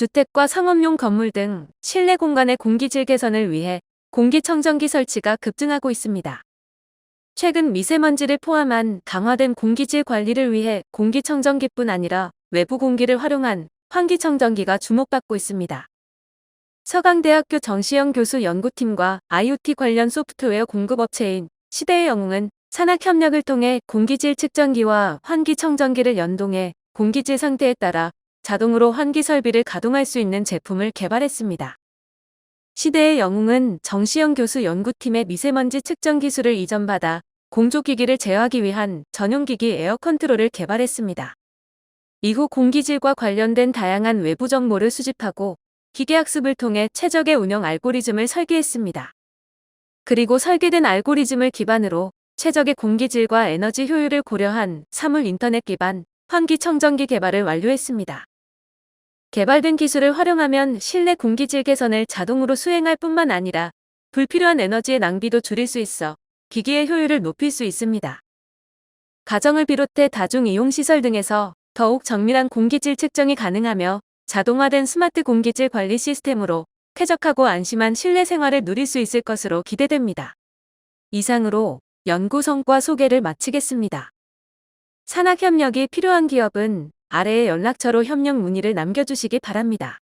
주택과 상업용 건물 등 실내 공간의 공기질 개선을 위해 공기청정기 설치가 급증하고 있습니다. 최근 미세먼지를 포함한 강화된 공기질 관리를 위해 공기청정기뿐 아니라 외부 공기를 활용한 환기청정기가 주목받고 있습니다. 서강대학교 정시영 교수 연구팀과 IoT 관련 소프트웨어 공급업체인 시대의 영웅은 산학협력을 통해 공기질 측정기와 환기청정기를 연동해 공기질 상태에 따라 자동으로 환기 설비를 가동할 수 있는 제품을 개발했습니다. 시대의 영웅은 정시영 교수 연구팀의 미세먼지 측정 기술을 이전받아 공조기기를 제어하기 위한 전용기기 에어 컨트롤을 개발했습니다. 이후 공기질과 관련된 다양한 외부 정보를 수집하고 기계학습을 통해 최적의 운영 알고리즘을 설계했습니다. 그리고 설계된 알고리즘을 기반으로 최적의 공기질과 에너지 효율을 고려한 사물 인터넷 기반 환기 청정기 개발을 완료했습니다. 개발된 기술을 활용하면 실내 공기질 개선을 자동으로 수행할 뿐만 아니라 불필요한 에너지의 낭비도 줄일 수 있어 기기의 효율을 높일 수 있습니다. 가정을 비롯해 다중이용시설 등에서 더욱 정밀한 공기질 측정이 가능하며 자동화된 스마트 공기질 관리 시스템으로 쾌적하고 안심한 실내 생활을 누릴 수 있을 것으로 기대됩니다. 이상으로 연구 성과 소개를 마치겠습니다. 산학협력이 필요한 기업은 아래의 연락처로 협력 문의를 남겨주시기 바랍니다.